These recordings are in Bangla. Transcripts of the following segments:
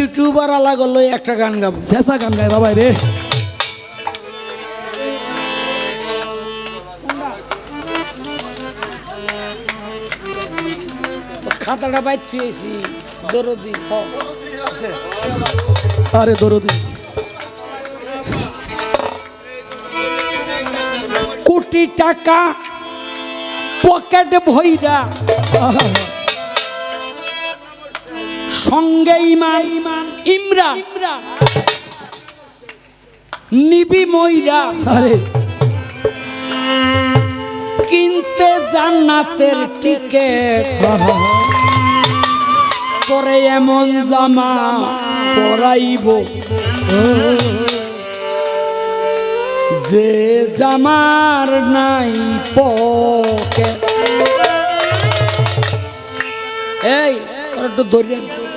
ইউটিউবার আলাগ হলো একটা গান গাবো। শেষা গান গায় বাবা রে। খাতাটা বাইর পেয়েছি দরদি আরে দরদি। কোটি টাকা পকেট ভইরা। সঙ্গে ইমান ইমরান নিবি আরে। কিনতে জান্নাতের টিকেট। করে এমন জামা পরাইব। যে জামার নাই পকেট। এই একটু ধরে।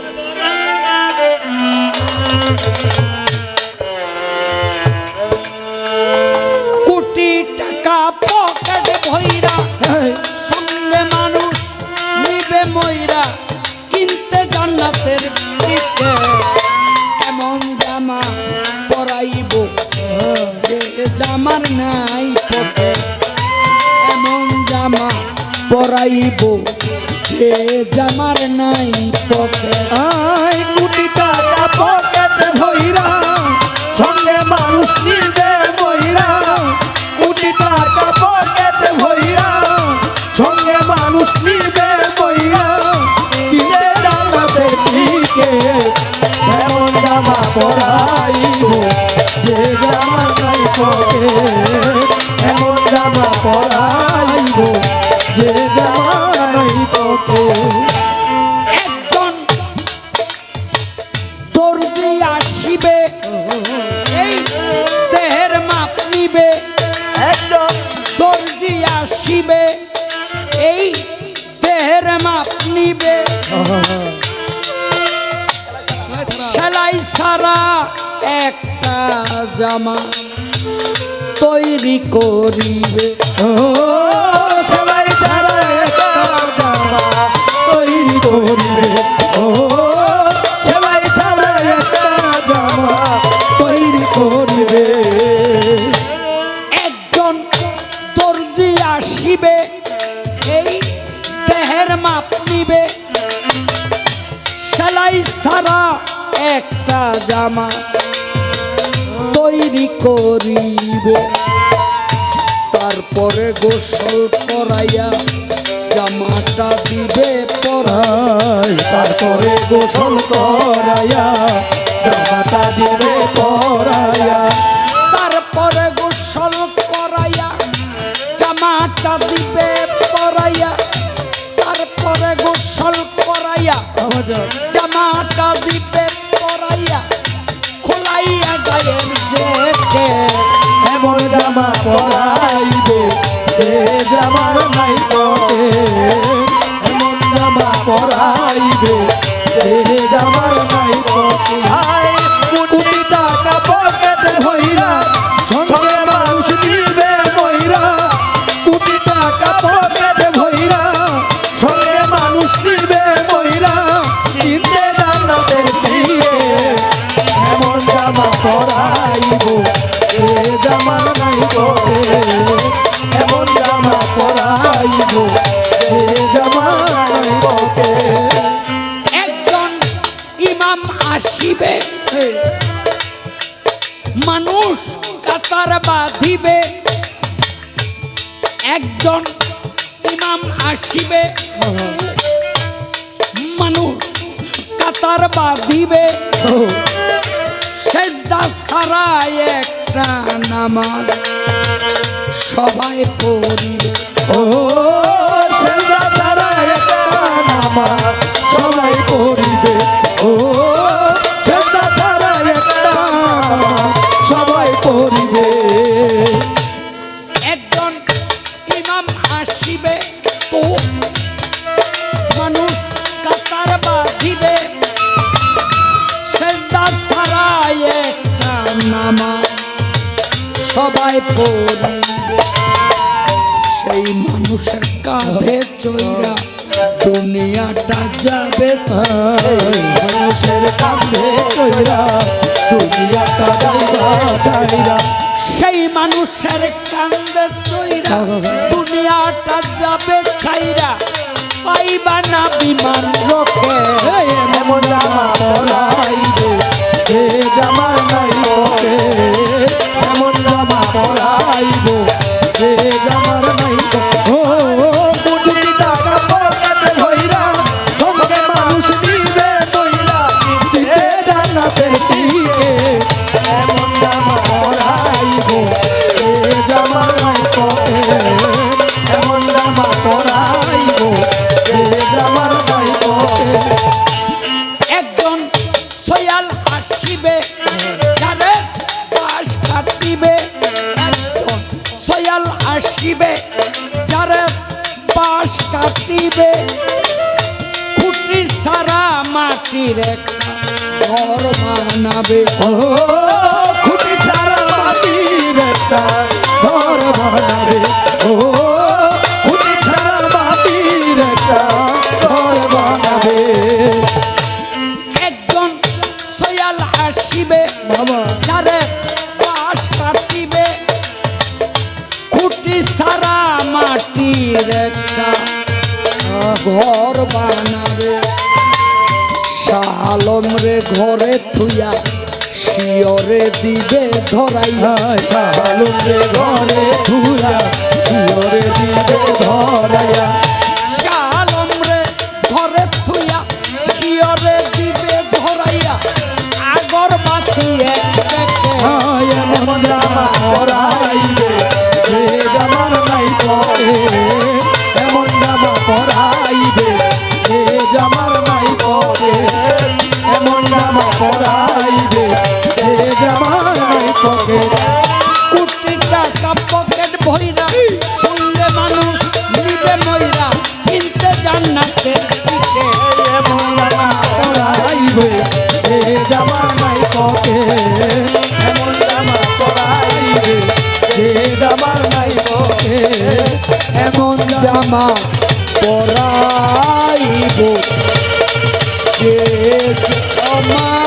কোটি টাকা পকেট এই, সঙ্গে মানুষ নিবে ময়রা কিনতে জান্নাতের এমন জামা পরাইব যে জামার নাই পকে এমন জামা পরাইব যে জামার নাই পকে জামা পরাইব যে জামা নাই পকে এমন জামা পরাইব যে জামা নাই পকে একজন দর্জি আসিবে। সেলাই ছাড়া একটা জামা তৈরি করিবে। ও সেলাই ছাড়া একটা জামা তৈরি করিবে। ও সেলাই ছাড়া একটা জামা তৈরি করিবে। একজন দর্জি আসিবে এই দেহের মাপ নিবে। সেলাই ছাড়া একটা জামা তৈরি করিবে। তারপরে গোসল করাইয়া জামাটা দিবে পরা আয় তারপরে গোসল করাইয়া জামাটা দিবে পরাইয়া তারপরে গোসল করাইয়া জামাটা দিবে পরাইয়া তারপরে গোসল করাইয়া জামাটা দিবে জামা পরাইবে যে জামার নাই পরে এমন জামা পরাইবে যে জামার নাই পরে। ইমাম আসিবে। মানুষ কাতার বাঁধিবে। একজন ইমাম আসিবে। মানুষ কাতার বাঁধিবে। সেজদা ছাড়া একটা নামাজ সবাই পড়িবে। ও, সেজদা ছাড়া একটা নামাজ সবাই পড়িবে। একটা নামাজ, সবাই পড়িবে সেই মানুষের কাঁধে চইরা দুনিয়াটা যাবে মানুষের কান্দে কইরা দুনিয়াটা যাইবা চাইরা সেই মানুষের কান্দে চইরা দুনিয়াটা যাবে ছাইরা। পাইবা না বিমান রোকে মাটির একটা ঘর বানাবে ও খুঁটি ছাড়া মাটির একটা ঘর বানাবে। ও খুঁটি ছাড়া মাটির একটা ঘর বানাবে। একজন সয়াল আসিবে বাবা। যারে শালম রে ঘরে থুইয়া শিয়রে দিবে ধরাইয়া। রে ঘরে থুইয়া শিয়রে দিবে ধরাইয়া। শালম রে ঘরে থুইয়া শিয়রে দিবে ধরাইয়া। আগর বাতি জামা পরাইবে যে জামার নাই পরে কোটি টাকা পকেট ভইরা সঙ্গে মানুষ নিবে ময়রা কিনতে জান্নাতের দিকে এমন জামা পরাইবে যে নাই পরে এমন জামা পরাইবে যে জামার নাই পরে এমন জামা পরাইব যে Mom.